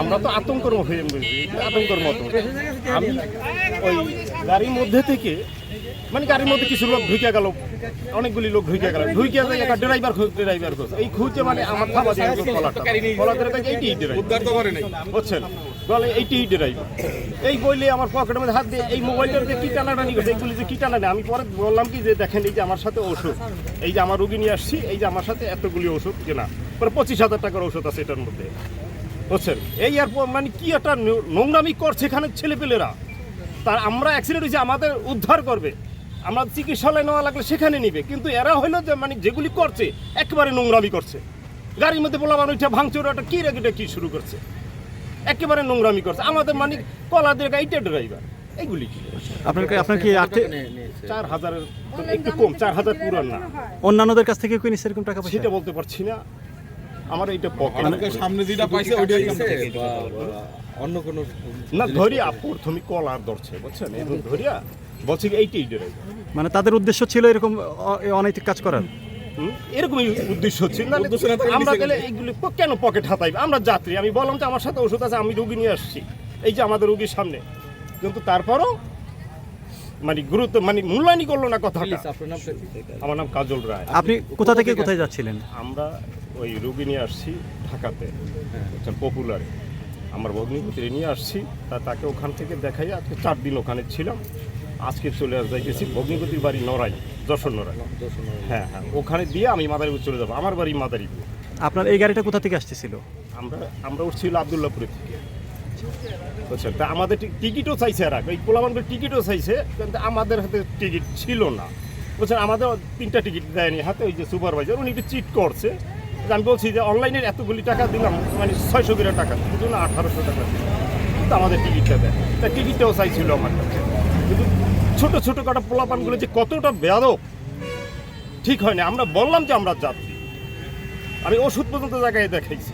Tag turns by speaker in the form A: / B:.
A: আমরা তো আতঙ্কর আতঙ্কর মতো। আমি ওই গাড়ির মধ্যে থেকে মানে গাড়ির মধ্যে কিছু লোক ঢুকে গেল অনেকগুলি লোক ঢুকে গেল। ঢুকে যায় একটা ড্রাইভার খোঁজ ড্রাইভার খোঁজ। এই খুঁজে মানে আমার থাবা দিয়ে কলারটা কলার থেকে এইটি ড্রাইভার বুঝছেন? বলে এইটি ড্রাইভার এই বইলে আমার পকেটের মধ্যে হাত দিয়ে এই মোবাইলটার যে কি টানাটানি করছে এইগুলি যে কি টানাটানি আমি পরে বললাম কি যে দেখেন এই যে আমার সাথে ওষুধ এই যে আমার রুগী নিয়ে আসছি এই যে আমার সাথে এতগুলি ওষুধ কেনা। পরে পঁচিশ হাজার টাকার ওষুধ আছে এটার মধ্যে। বুঝছেন এই আর মানে কি একটা নোংরামি করছে এখানে ছেলেপেলেরা? তার আমরা অ্যাক্সিডেন্ট হয়েছে আমাদের উদ্ধার করবে। আমরা চিকিৎসালয় নেওয়া লাগলে সেখানে নিবে। কিন্তু এরা হইল যে মানে যেগুলি করছে একেবারে নোংরামি করছে। গাড়ির মধ্যে বললাম ওইটা ভাঙচুর একটা কী রেগেটা কী শুরু করছে? একেবারে নোংরামি করছে। আমাদের মানে কলা দিয়ে এইটা ড্রাইভার এইগুলি কি?
B: আপনার কি- আপনার কি আর্থিক
A: চার হাজারের তো একটু কম চার হাজার পুরান না।
B: অন্যান্যদের কাছ থেকে কিনি সেরকম টাকা
A: সেটা বলতে পারছি না। আমার এইটা পকেট
C: সামনে যেটা পাইছে ওইটাই
D: অন্য কোনো
A: না ধরিয়া প্রথমে কলার ধরছে বুঝছেন? এবং ধরিয়া বলছে এইটাই ড্রাইভার
B: মানে তাদের উদ্দেশ্য ছিল এরকম অনৈতিক কাজ করার?
A: হুম, এরকমই উদ্দেশ্য ছিল। না আমরা গেলে। এইগুলি কেন পকেট হাতাইবে? আমরা যাত্রী আমি বললাম যে আমার সাথে ওষুধ আছে আমি রুগী নিয়ে আসছি। এই যে আমাদের রুগীর সামনে। কিন্তু তারপরও মানে গুরুত্ব মানে মূল্যায়নই করল না কথাটা।
D: প্লিজ আপনার নামটা কি?
A: আমার নাম কাজল রায়।
B: আপনি কোথা থেকে কোথায় যাচ্ছিলেন?
A: আমরা ওই রুগী নিয়ে আসছি ঢাকাতে। পপুলারে। আমার ভগ্নিপতি নিয়ে আসছি তা তাকে ওখান থেকে দেখাই আজকে চার দিন ওখানে ছিলাম। আজকে চলে আস যাইতেছি ভগ্নিপতির বাড়ি নড়াই যশোর নড়াই হ্যাঁ হ্যাঁ ওখানে দিয়ে আমি মাদারীপুর চলে যাব। আমার বাড়ি মাদারীপুর।
B: আপনার এই গাড়িটা কোথা থেকে আসতেছিল?
A: আমরা আমরা উঠছিল আবদুল্লাপুরে থেকে। বুঝছেন? তা আমাদের টিকিটও চাইছে এরা ওই পোলাবানকে টিকিটও চাইছে কিন্তু আমাদের হাতে টিকিট ছিল না। বুঝছেন? আমাদের তিনটা টিকিট দেয়নি হাতে ওই যে সুপারভাইজার উনি একটু চিট করছে। আমি বলছি যে অনলাইনের এতগুলি টাকা দিলাম মানে ছয়শো কিলো টাকা কিন্তু না আঠারোশো টাকা। কিন্তু আমাদের টিকিটটা দেয়। তা টিকিটটাও চাইছিল আমার কাছে। কিন্তু ছোটো ছোটো কাটা পোলাপানগুলো যে কতটা বেয়াদব, ঠিক হয় না। আমরা বললাম যে আমরা যাত্রী আমি ওষুধ পর্যন্ত জায়গায় দেখাইছি।